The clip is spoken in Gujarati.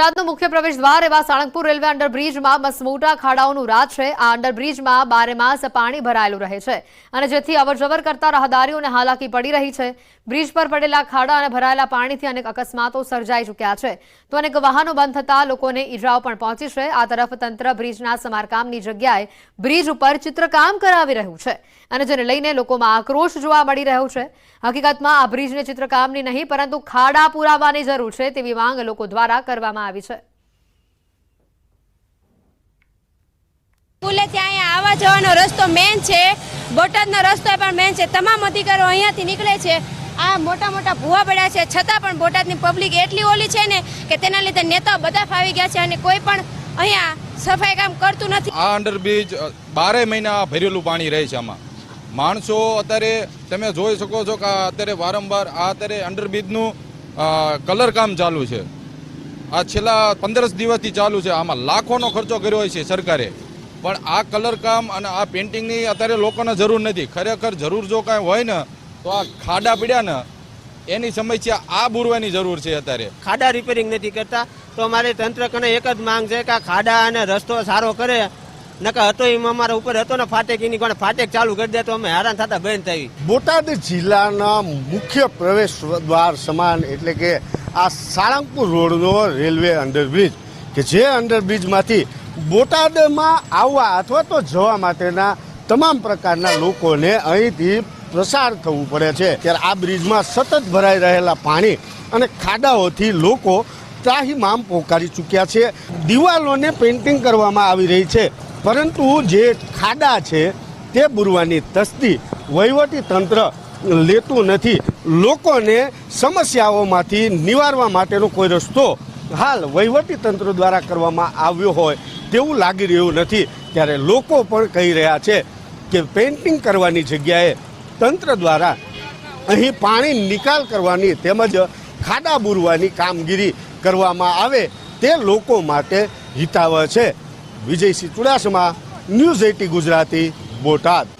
બોટાદનો મુખ્ય પ્રવેશ દ્વાર એવા સાળંગપુર રેલવે અંડરબ્રિજમાં મસમોટા ખાડાઓનું રાજ છે. આ અંડરબ્રિજમાં બારેમાસ પાણી ભરાયેલું રહે છે અને જેથી અવરજવર કરતા રાહદારીઓને હાલાકી પડી રહી છે. બ્રિજ પર પડેલા ખાડા અને ભરાયેલા પાણીથી અનેક અકસ્માતો સર્જાઈ ચૂક્યા છે. તો અનેક વાહનો બંધ થતા લોકોને ઈજાઓ પણ પહોંચી છે. આ તરફ તંત્ર બ્રિજના સમારકામની જગ્યાએ બ્રિજ ઉપર ચિત્રકામ કરાવી રહ્યું છે અને જેને લઈને લોકોમાં આક્રોશ જોવા મળી રહ્યો છે. હકીકતમાં આ બ્રિજને ચિત્રકામની નહીં, પરંતુ ખાડા પુરાવાની જરૂર છે તેવી માંગ લોકો દ્વારા કરવામાં આવી છે. સ્કૂલે ત્યાં અહીંયા આવવા જવાનો રસ્તો મેન છે. બોટાદનો રસ્તો પણ મેન છે. તમામ અધિકારો અહીંયાથી નીકળે છે. આ મોટા મોટા ભૂવા પડ્યા છે. છતાં પણ બોટાદની પબ્લિક એટલી ઓલી છે ને કે તેના લીધે નેતાઓ બધા ફાવી ગયા છે અને કોઈ પણ અહીંયા સફાઈ કામ કરતું નથી. આ અંડરબ્રિજ બારે મહિના ભરેલું પાણી રહે છે આમાં. માણસો અત્યારે તમે જોઈ શકો છો કે અત્યારે વારંવાર આ અત્યારે અંડરબ્રિજનું કલર કામ ચાલુ છે. આ છેલ્લા પંદર દિવસથી ચાલુ છે. આમાં લાખોનો ખર્ચો કર્યો હોય છે સરકારે. પણ આ કલર કામ અને આ પેઇન્ટિંગની અત્યારે લોકોને જરૂર નથી. ખરેખર જરૂર જો કાંઈ હોય ને, તો આ ખાડા પીડ્યા ને, એની સમસ્યા આ બુરવાની જરૂર છે અત્યારે. ખાડા રિપેરિંગ નથી કરતા. તો અમારે તંત્ર કને એક જ માંગ છે કે આ ખાડા અને રસ્તો સારો કરે નકર હતો એમાં અમારા ઉપર હતો ને ફાટેક, એની કોને ફાટેક ચાલુ કરી દે તો અમે હેરાન થતા બંધ થઈ. બોટાદ જિલ્લાના મુખ્ય પ્રવેશ દ્વાર સમાન એટલે કે આ સાળંગપુર રોડનો રેલવે અંડરબ્રિજ, કે જે અંડરબ્રિજમાંથી બોટાદમાં આવવા અથવા તો જવા માટેના તમામ પ્રકારના લોકોને અહીંથી પ્રસાર થવું પડે છે. ત્યારે આ બ્રિજમાં સતત ભરાઈ રહેલા પાણી અને ખાડાઓથી લોકો ત્રાહીમામ પોકારી ચૂક્યા છે. દિવાલોને પેઇન્ટિંગ કરવામાં આવી રહી છે. પરંતુ જે ખાડા છે તે બુરવાની તસ્દી વહીવટી તંત્ર લેતું નથી. લોકોને સમસ્યાઓમાંથી નિવારવા માટેનો કોઈ રસ્તો હાલ વહીવટી તંત્ર દ્વારા કરવામાં આવ્યો હોય તેવું લાગી રહ્યું નથી. ત્યારે લોકો પણ કહી રહ્યા છે કે પેઇન્ટિંગ કરવાની જગ્યાએ તંત્ર દ્વારા અહીં પાણી નિકાલ કરવાની તેમજ ખાડા બુરવાની કામગીરી કરવામાં આવે તે લોકો માટે હિતાવહ છે. Vijaysinh Chudasama news at Gujarati Botad.